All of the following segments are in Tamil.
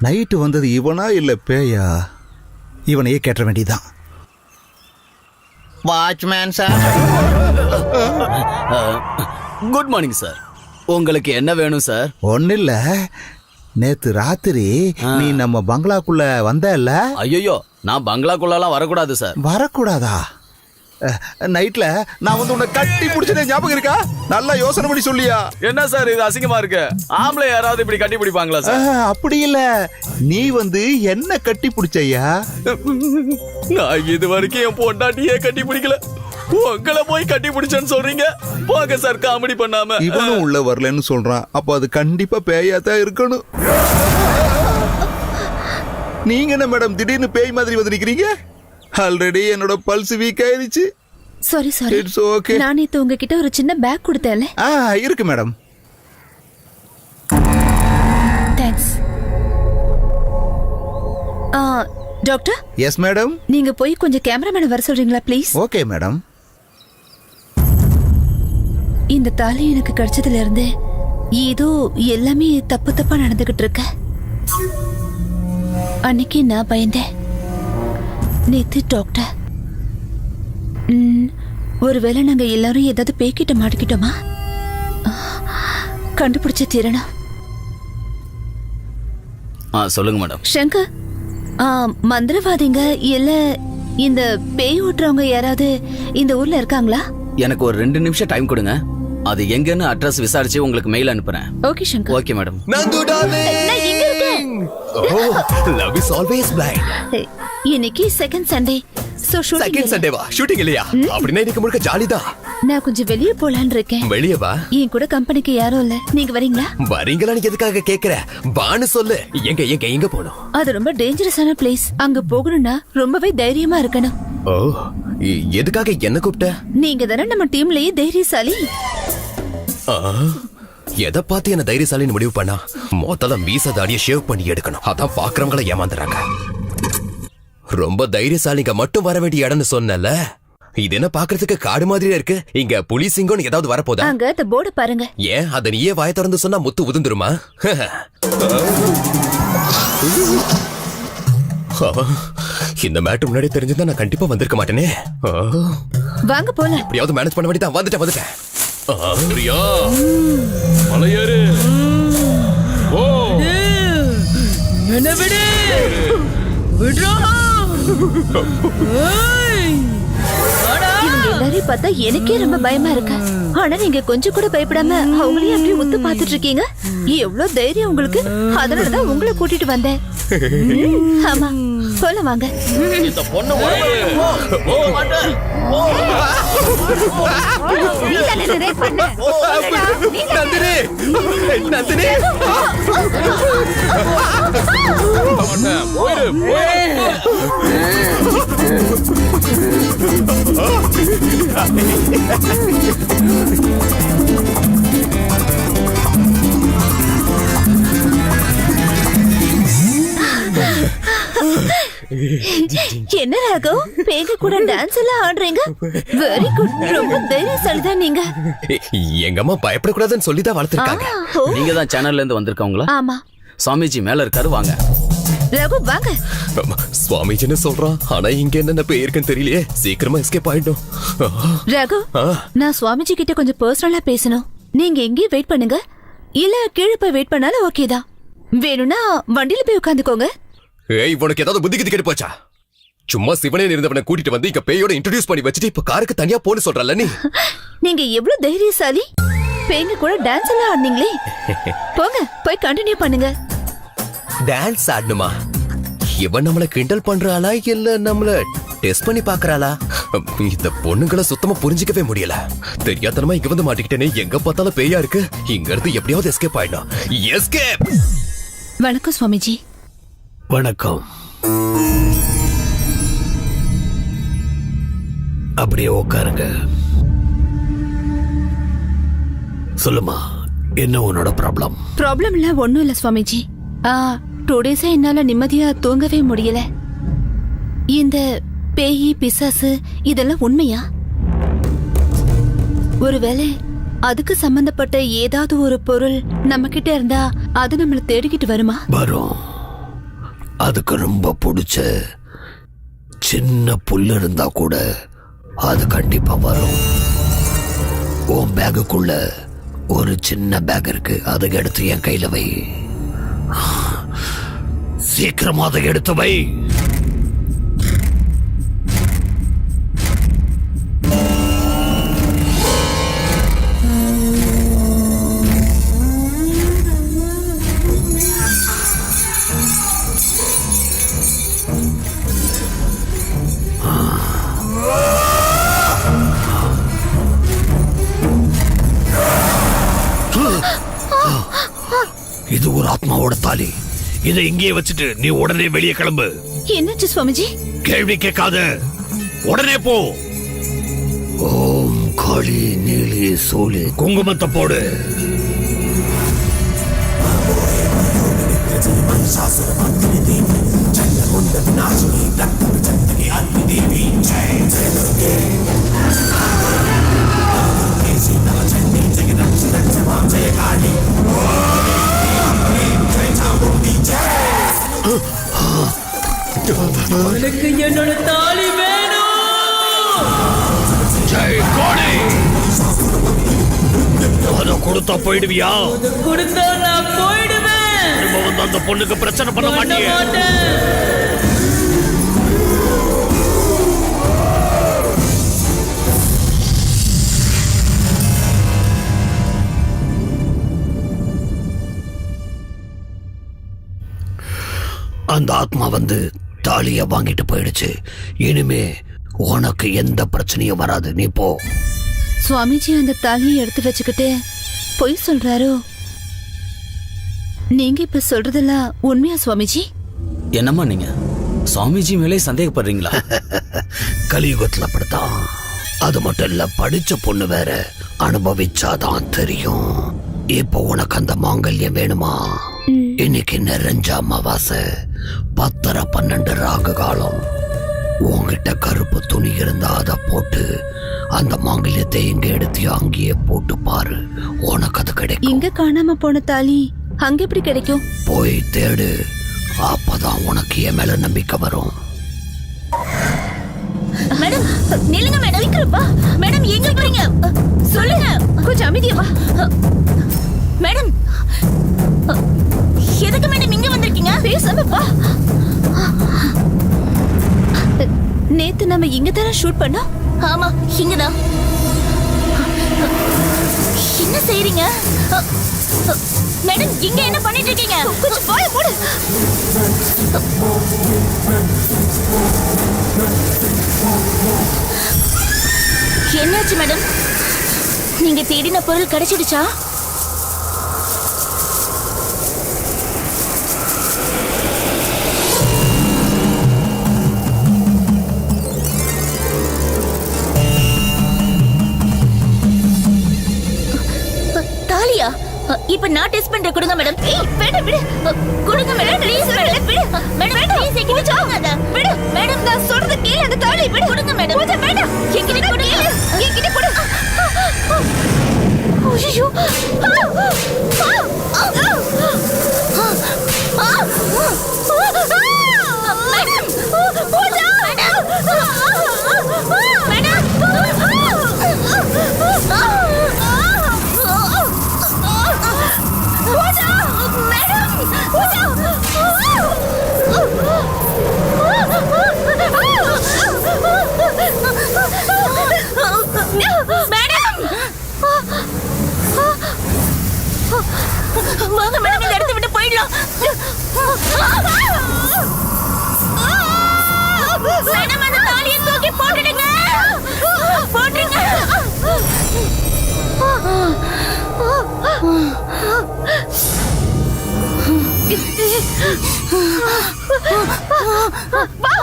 நைட்டு வந்தது இவனா இல்ல பேயா? இவனையே கேட்ட வேண்டியதான் watchman sir good morning sir உங்களுக்கு என்ன வேணும் சார் ஒன்னும் இல்ல நேத்து ராத்திரி நீ நம்ம பங்களாக்குள்ள வந்தல்ல? ஐயோ நான் பங்களாக்குள்ளலாம் வரக்கூடாது சார் வரக்கூடாதா? நைட்ல நான் வந்து உன்னை கட்டி பிடிச்சதே ஞாபகம் இருக்கா? நல்லா யோசனை பண்ணி சொல்லியா? என்ன சார் இது? அசிங்கமா இருக்கு. ஆம்பளை யாராவது இப்படி கட்டி பிடிப்பாங்களா சார்? அப்படி இல்ல. நீ வந்து என்ன கட்டி பிடிச்சையா? நான் இது வரைக்கும் என் பொண்டாட்டியே கட்டி பிடிக்கல. உங்களை போய் கட்டி பிடிச்சேன்னு சொல்றீங்க? போங்க சார் காமெடி பண்ணாம. இவனும் உள்ள வரலன்னு சொல்றான். அப்ப அது கண்டிப்பா பேயா தான் இருக்கணும். நீங்க என்ன மேடம் திடீர்னு பேய் மாதிரி வந்து நிக்கிறீங்க? ஆல்ரெடி என்னோட பல்ஸ் வீக் ஆயிடுச்சு சாரி சாரி இட்ஸ் ஓகே நான் நேத்து உங்ககிட்ட ஒரு சின்ன பேக் கொடுத்தேன்ல. ஆ இருக்கு மேடம் தேங்க்ஸ் ஆ டாக்டர் எஸ் மேடம் நீங்க போய் கொஞ்சம் கேமராமேனை வர சொல்றீங்களா ப்ளீஸ் ஓகே மேடம் இந்த தாலி எனக்கு கிடைச்சதுல இருந்து ஏதோ எல்லாமே தப்பு தப்பா நடந்துகிட்டு இருக்க. அன்னைக்கு நான் பயந்தேன். நேத்து டாக்டர் ம், ஒருவேளை நாங்க எல்லாரும் ஏதாவது பேக்கிட்ட மாட்டிக்கிட்டோமா? கண்டுபிடிச்ச தீரணும் ஆ சொல்லுங்க மேடம். சங்கர் ஆ, மந்திரவாதிங்க இல்ல இந்த பேய் ஓட்டுறவங்க யாராவது இந்த ஊர்ல இருக்காங்களா? எனக்கு ஒரு ரெண்டு நிமிஷம் டைம் கொடுங்க. அது எங்கன்னு அட்ரஸ் விசாரிச்சு உங்களுக்கு மெயில் அனுப்புறேன். Okay Shankar. Okay madam Nandu நான் இங்க இருக்கேன்? லவ் இஸ் ஆல்வேஸ் பிளைண்ட் இன்னைக்கு செகண்ட் சண்டே சோ செகண்ட் சண்டேவா ஷூட்டிங் இல்லையா? அப்படின்னா இன்னைக்கு முழுக்க ஜாலி தான் நான் கொஞ்சம் வெளியே போலான்னு இருக்கேன். வெளியே வா. என் கூட கம்பெனிக்கு யாரும் இல்ல. நீங்க வரீங்களா? வரீங்களான்னு எதுக்காக கேக்குற? வான்னு சொல்லு. எங்க எங்க எங்க போகணும்? அது ரொம்ப டேஞ்சரஸான பிளேஸ் அங்க போகணும்னா ரொம்பவே தைரியமா இருக்கணும். ஓ எதுக்காக என்ன கூப்பிட்ட? நீங்க தானே நம்ம டீம்லயே தைரியசாலி. எதை பார்த்து என்ன தைரியசாலின்னு முடிவு பண்ணா? மொத்தல மீச தாடிய ஷேவ் பண்ணி எடுக்கணும். அதான் பாக்குறவங்கள ஏமாந்துறாங்க. ரொம்ப தைரியசாலிங்க மட்டும் வர வேண்டிய இடம்னு சொன்னல. இது என்ன பாக்குறதுக்கு காடு மாதிரியா இருக்கு? இங்க புலி சிங்கம்னு ஏதாவது வரப்போதா? அங்க அந்த போர்டு பாருங்க. ஏன்? அத நீயே வாய திறந்து சொன்னா முத்து உதிர்ந்துருமா? இந்த மேட்ரு முன்னாடி தெரிஞ்சிருந்தா நான் கண்டிப்பா வந்திருக்க மாட்டேனே. வாங்க போலாம். எப்படியாவது மேனேஜ் பண்ண வேண்டியதான் வந்துட்டேன் வந்துட்டேன். பிரியா மலையேறு. ஓ. என்ன விடு. விடுறா ஏய்! வாடா. இவங்க எல்லாரையும் பார்த்தா எனக்கே ரொம்ப பயமா இருக்கு. ஆனா நீங்க கொஞ்சம் கூட பயப்படாம அவங்களையும் அப்படியே உத்து பாத்துட்டு இருக்கீங்க? எவ்வளவு தைரியம் உங்களுக்கு. அதனாலதான் உங்களை கூட்டிட்டு வந்தேன். ஆமா. போல வாங்க. இந்த பொண்ணு நந்தினி நந்தினி. மாட்டேன் என்ன ராகவ்? பேங்க கூட டான்ஸ் எல்லாம் ஆடுறீங்க? வெரி குட் ரொம்ப தைரியசாலி தான் நீங்க எங்க அம்மா பயப்படக்கூடாதுன்னு சொல்லி தான் வளர்த்துருக்காங்க நீங்க தான் சேனல்ல இருந்து வந்திருக்கவங்களா? ஆமா. சாமிஜி மேல இருக்காரு வாங்க. ரகு வாங்க. சுவாமிஜின்னு சொல்றான். ஆனா இங்க என்னென்ன பேர் இருக்குன்னு தெரியலையே. சீக்கிரமா எஸ்கேப் ஆயிடும் ரகு. நான் சுவாமிஜி கிட்ட கொஞ்சம் பர்சனலா பேசணும். நீங்க எங்கேயும் வெயிட் பண்ணுங்க. இல்ல கீழே போய் வெயிட் பண்ணாலும் ஓகே தான். வேணும்னா வண்டியில போய் உட்காந்துக்கோங்க. ஏய் உனக்கு ஏதாவது புத்தி கேட்டு போச்சா சும்மா சிவனே இருந்தவனை கூட்டிட்டு வந்து இங்க பேயோட இன்ட்ரோடியூஸ் பண்ணி வச்சுட்டு இப்ப காருக்கு தனியா போன்னு சொல்றல நீ? நீங்க எவ்வளவு தைரியசாலி? பேங்க கூட டான்ஸ் எல்லாம் ஆடுனீங்களே. போங்க போய் கண்டினியூ பண்ணுங்க. டான்ஸ் ஆடணுமா? இவன் நம்மள கிண்டல் பண்றாளா இல்ல நம்மள டெஸ்ட் பண்ணி பாக்குறாளா இந்த பொண்ணுங்களை சுத்தமா புரிஞ்சிக்கவே முடியல. தெரியாதனமா இங்க வந்து மாட்டிக்கிட்டேனே எங்க பார்த்தாலும் பேயா இருக்கு. இங்க இருந்து எப்படியாவது எஸ்கேப் ஆயிடும் எஸ்கேப் வணக்கம் சுவாமிஜி. வணக்கம். அப்படியே உட்காருங்க சொல்லுமா என்ன உன்னோட ப்ராப்ளம் ப்ராப்ளம் இல்ல ஒண்ணும் இல்ல சுவாமிஜி. ஆ டூ டேஸா என்னால நிம்மதியா தூங்கவே முடியல. இந்த பேயி பிசாசு இதெல்லாம் உண்மையா? ஒருவேளை அதுக்கு சம்பந்தப்பட்ட ஏதாவது ஒரு பொருள் நம்ம கிட்ட இருந்தா அது நம்மள தேடிக்கிட்டு வருமா? வரும். அதுக்கு ரொம்ப பிடிச்ச சின்ன புல் இருந்தா கூட அது கண்டிப்பா வரும். உன் பேகுக்குள்ள ஒரு சின்ன பேக் இருக்கு. அதை எடுத்து என் கையில வை. சீக்கிரமா அதை எடுத்து வை. ஆத்மாவோட தாலி. இதை இங்கேயே வச்சுட்டு நீ உடனே வெளியே கிளம்பு. என்னாச்சு சுவாமிஜி? கேள்வி கேட்காத. உடனே போ. ஓம் காளி நீலி சோலி குங்குமத்தை போடு. எனக்கு என்னோட தாலி வேணும். ஜெய் காளி. அதை கொடுத்தா போயிடுவியா? கொடுத்தா நான் போயிடுவேன். திரும்ப வந்து அந்த பொண்ணுக்கு பிரச்சனை பண்ண மாட்டேன். அந்த ஆத்மா வந்து தாலிய வாங்கிட்டு போயிடுச்சு. இனிமே உனக்கு எந்த பிரச்சனையும் வராது. நீ போ. சுவாமிஜி அந்த தாலியை எடுத்து வச்சுக்கிட்டு பொய் சொல்றாரோ? நீங்க இப்ப சொல்றதெல்லாம் உண்மையா சுவாமிஜி? என்னம்மா நீங்க? சுவாமிஜி மேலே சந்தேகப்படுறீங்களா? கலியுகத்துல அப்படித்தான். அது மட்டும் இல்ல படிச்ச பொண்ணு வேற அனுபவிச்சாதான் தெரியும். இப்போ உனக்கு அந்த மாங்கல்யம் வேணுமா? இன்னைக்கு நிறைஞ்ச அமாவாசை. பத்தரை பன்னெண்டு ராகு காலம் உன்கிட்ட கருப்பு துணி இருந்தா அதை போட்டு அந்த மாங்கல்யத்தை எங்க எடுத்து அங்கேயே போட்டு பாரு. உனக்கு அது கிடைக்கும். இங்க காணாம போன தாலி? அங்க எப்படி கிடைக்கும்? போய் தேடு. அப்பதான் உனக்கு என் மேல நம்பிக்கை வரும். மேடம் நில்லுங்க மேடம் சீக்கிரப்பா மேடம் எங்க போறீங்க? சொல்லுங்க. கொஞ்சம் அமைதியா மேடம் எதுக்கு மேடம் இங்க வந்திருக்கீங்க நேத்து நம்ம இங்க தானே ஷூட் பண்ணோம்? ஆமா இங்கதான். என்ன செய்றீங்க? மேடம் இங்க என்ன பண்ணிட்டு இருக்கீங்க கொஞ்சம் போய் போடு என்னாச்சு மேடம்? நீங்க தேடின பொருள் கிடைச்சிடுச்சா? நான் டெஸ்ட் பண்றேன். கொடுங்க மேடம் ஏய் வேண்டாம் விடு. கொடுங்க மேடம் ப்ளீஸ் மேடம் விடு. மேடம் ப்ளீஸ் என்கிட்ட கொடுங்க அத விடு. மேடம் நான் சொல்றது கேளு அந்த தாலி. விடு. கொடுங்க மேடம் கொஞ்சம் வேண்டாம். என்கிட்ட கொடுங்க. என்கிட்ட கொடு. ஐயோ மேடம் வாங்க மேடம் இந்த இடத்தை விட்டு போயிடலாம் மேடம் அந்த தாலியை தூக்கி போட்டுடுங்க போட்டுருங்க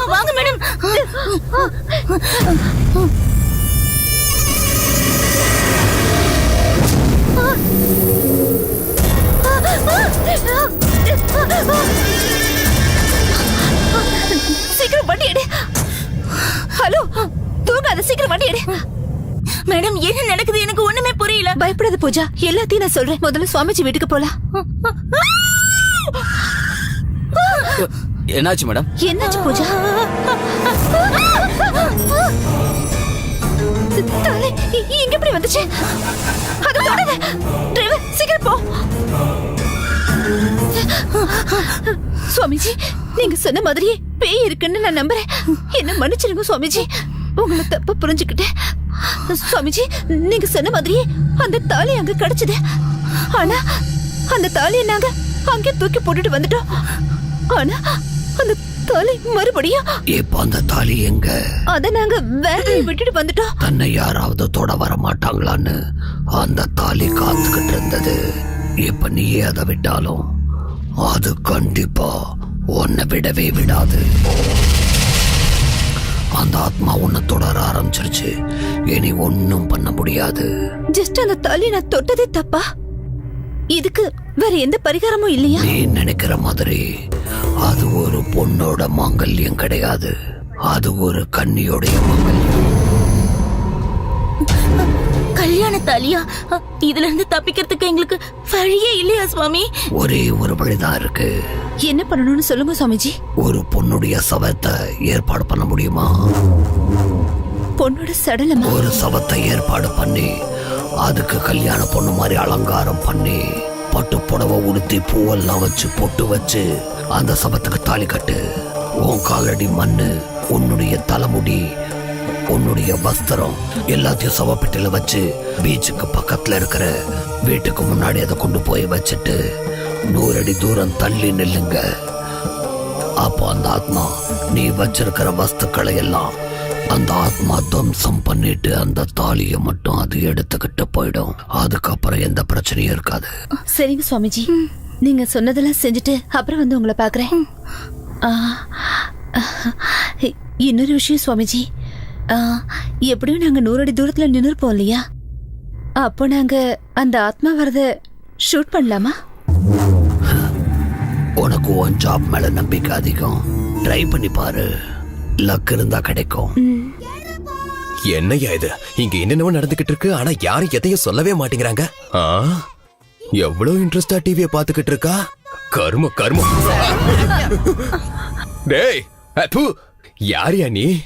வாங்க மேடம் பூஜா எல்லாத்தையும் நான் சொல்றேன். முதல்ல சுவாமிஜி வீட்டுக்கு போலாம். என்னாச்சு மேடம்? என்னாச்சு பூஜா? தாலி இங்க எப்படி வந்துச்சு? அது தொடாத டிரைவர் சீக்கிரம் போ. சுவாமிஜி நீங்க சொன்ன மாதிரியே பேய் இருக்குன்னு நான் நம்புறேன். என்ன மன்னிச்சிருங்க சுவாமிஜி. உங்களை தப்பா புரிஞ்சுக்கிட்டேன். சுவாமிஜி நீங்க சொன்ன மாதிரியே அந்த தாலி அங்க கிடைச்சது. ஆனா அந்த தாலியை நாங்க அங்கே தூக்கி போட்டுட்டு வந்துட்டோம். ஆனா அந்த தாலி மறுபடியும் இப்ப அந்த தாலி எங்க? அத நாங்க வேலையை விட்டுட்டு வந்துட்டோம். தன்னை யாராவது தொட வர மாட்டாங்களான்னு அந்த தாலி காத்துக்கிட்டு இருந்தது. இப்ப நீயே அதை விட்டாலும் அது கண்டிப்பா உன்னை விடவே விடாது. அந்த ஆத்மா உன்னை தொடர ஆரம்பிச்சிருச்சு. இனி ஒன்னும் பண்ண முடியாது. ஜஸ்ட் அந்த தாலி நான் தொட்டதே தப்பா? இதுக்கு வேற எந்த பரிகாரமும் இல்லையா? நீ நினைக்கிற மாதிரி அது ஒரு பொண்ணோட மாங்கல்யம் கிடையாது. அது ஒரு கன்னியோடைய மாங்கல்யம். கல்யாண தாலியா இதுல இருந்து தப்பிக்கிறதுக்கு எங்களுக்கு வழியே இல்லையா சுவாமி? ஒரே ஒரு வழிதான் இருக்கு. என்ன பண்ணணும்னு சொல்லுங்க சுவாமிஜி. ஒரு பொண்ணுடைய சவத்தை ஏற்பாடு பண்ண முடியுமா? பொண்ணோட சடலமா? ஒரு சவத்தை ஏற்பாடு பண்ணி அதுக்கு கல்யாண பொண்ணு மாதிரி அலங்காரம் பண்ணி பட்டு புடவை உடுத்தி பூவெல்லாம் வச்சு பொட்டு வச்சு அந்த சவத்துக்கு தாலி கட்டு. உன் காலடி மண்ணு உன்னுடைய தலைமுடி உன்னுடைய வஸ்திரம் எல்லாத்தையும் சவப்பெட்டில வச்சு பீச்சுக்கு பக்கத்துல இருக்கிற வீட்டுக்கு முன்னாடி அதை கொண்டு போய் வச்சுட்டு நூறு அடி தூரம் தள்ளி நில்லுங்க. அப்போ அந்த ஆத்மா நீ வச்சிருக்கிற வஸ்துக்களை எல்லாம் அந்த ஆத்மா துவம்சம் பண்ணிட்டு அந்த தாலியை மட்டும் அது எடுத்துக்கிட்டு போயிடும். அதுக்கப்புறம் எந்த பிரச்சனையும் இருக்காது. சரிங்க சுவாமிஜி. நீங்க சொன்னதெல்லாம் செஞ்சுட்டு அப்புறம் வந்து உங்களை பாக்குறேன் இன்னொரு விஷயம் சுவாமிஜி. எப்படியும் நாங்க நூறு அடி தூரத்துல நின்னுருப்போம் இல்லையா? அப்போ நாங்க அந்த ஆத்மா வரத ஷூட் பண்ணலாமா? உனக்கு உன் ஜாப் மேல நம்பிக்கை அதிகம். ட்ரை பண்ணி பாரு. லக் இருந்தா கிடைக்கும். என்னய்யா இது? இங்க என்னென்னவோ நடந்துகிட்டு இருக்கு ஆனா யாரும் எதையும் சொல்லவே மாட்டேங்கிறாங்க. ஆ? எவ்வளவு இன்ட்ரெஸ்டா டிவிய பாத்துக்கிட்டு இருக்கா? கரும கருமம் டேய் அப்பு யாரியா நீ?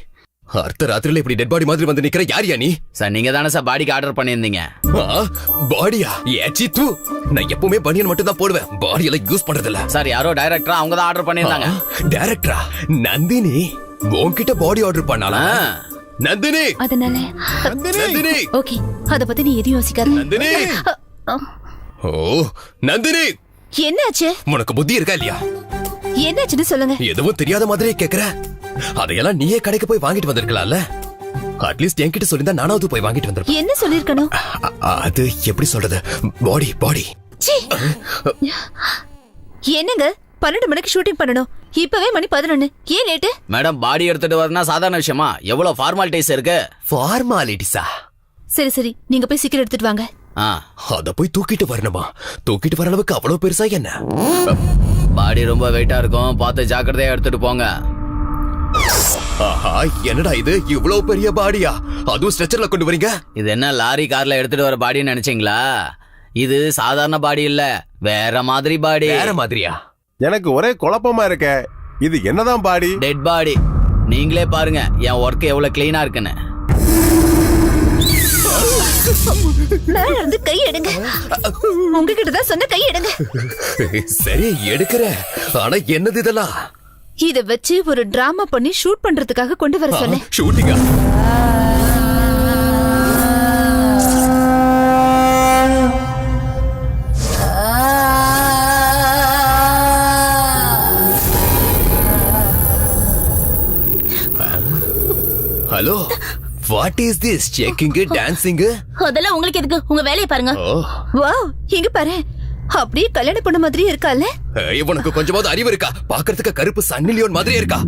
அர்த்த ராத்திரில இப்படி டெட் பாடி மாதிரி வந்து நிக்கிற யாரியா நீ? சார் நீங்க தானே சார் பாடிக்கு ஆர்டர் பண்ணியிருந்தீங்க. பாடியா ஏச்சி தூ நான் எப்பவுமே பனியன் மட்டும் தான் போடுவேன். பாடி எல்லாம் யூஸ் பண்றது இல்ல சார் யாரோ டைரக்டரா அவங்க தான் ஆர்டர் பண்ணியிருந்தாங்க. டைரக்டரா நந்தினி. உன்கிட்ட பாடி ஆர்டர் பண்ணாலா. நந்தினி. அதனால நந்தினி. ஓகே அத பத்தி நீ எதையும் யோசிக்காத. நந்தினி. ஓ நந்தினி. என்னாச்சு? உனக்கு புத்தி இருக்கா இல்லையா? என்னாச்சுன்னு சொல்லுங்க. எதுவும் தெரியாத மாதிரியே கேக்குற. அதையெல்லாம் நீயே கடைக்கு போய் வாங்கிட்டு வந்திருக்கலாம்ல. அட்லீஸ்ட் என்கிட்ட சொல்லிருந்தா நானாவது போய் வாங்கிட்டு வந்திருப்பேன். என்ன சொல்லிருக்கணும்? அது எப்படி சொல்றது? பாடி பாடி சீ. என்னங்க? பன்னெண்டு மணிக்கு ஷூட்டிங் பண்ணணும். இப்பவே மணி பதினொன்னு. ஏன் லேட்டு? மேடம் பாடி எடுத்துட்டு வரனா சாதாரண விஷயமா? எவ்வளவு ஃபார்மாலிட்டிஸ் இருக்கு? ஃபார்மாலிட்டிஸா சரி சரி. நீங்க போய் சீக்கிரம் எடுத்துட்டு வாங்க. ஆ. அத போய் தூக்கிட்டு வரணுமா? தூக்கிட்டு வர அளவுக்கு அவ்வளவு பெருசா என்ன? பாடி ரொம்ப வெயிட்டா இருக்கும். பார்த்து ஜாக்கிரதையா எடுத்துட்டு போங்க. ஆஹா என்னடா இது? இவ்வளவு பெரிய பாடியா? அதுவும் ஸ்ட்ரெச்சர்ல கொண்டு வரீங்க இது என்ன லாரி கார்ல எடுத்துட்டு வர பாடின்னு நினைச்சீங்களா? இது சாதாரண பாடி இல்ல வேற மாதிரி பாடி. வேற மாதிரியா? எனக்கு ஒரே குழப்பமா இருக்க. இது என்னதான் பாடி? டெட் பாடி நீங்களே பாருங்க என் ஒர்க் எவ்வளவு கிளீனா இருக்குன்னு. மேல இருந்து கை எடுங்க. உங்ககிட்ட தான் சொன்ன கை எடுங்க. சரி எடுக்கிறேன். ஆனா என்னது இதெல்லாம்? இத வச்சு ஒரு டிராமா பண்ணி ஷூட் பண்றதுக்காக கொண்டு வர சொன்னேன். ஷூட்டிங்கா hello what is this checking dancing அதெல்லாம் உங்களுக்கு எதுக்கு? உங்க வேலையை பாருங்க. வாவ் இங்க பாரு. அப்படியே கல்யாணம் பண்ண மாதிரியே இருக்கால இவனுக்கு கொஞ்சமாவது அறிவு இருக்கா? பாக்குறதுக்கு கருப்பு சன்னிலியோன் மாதிரியே இருக்கா?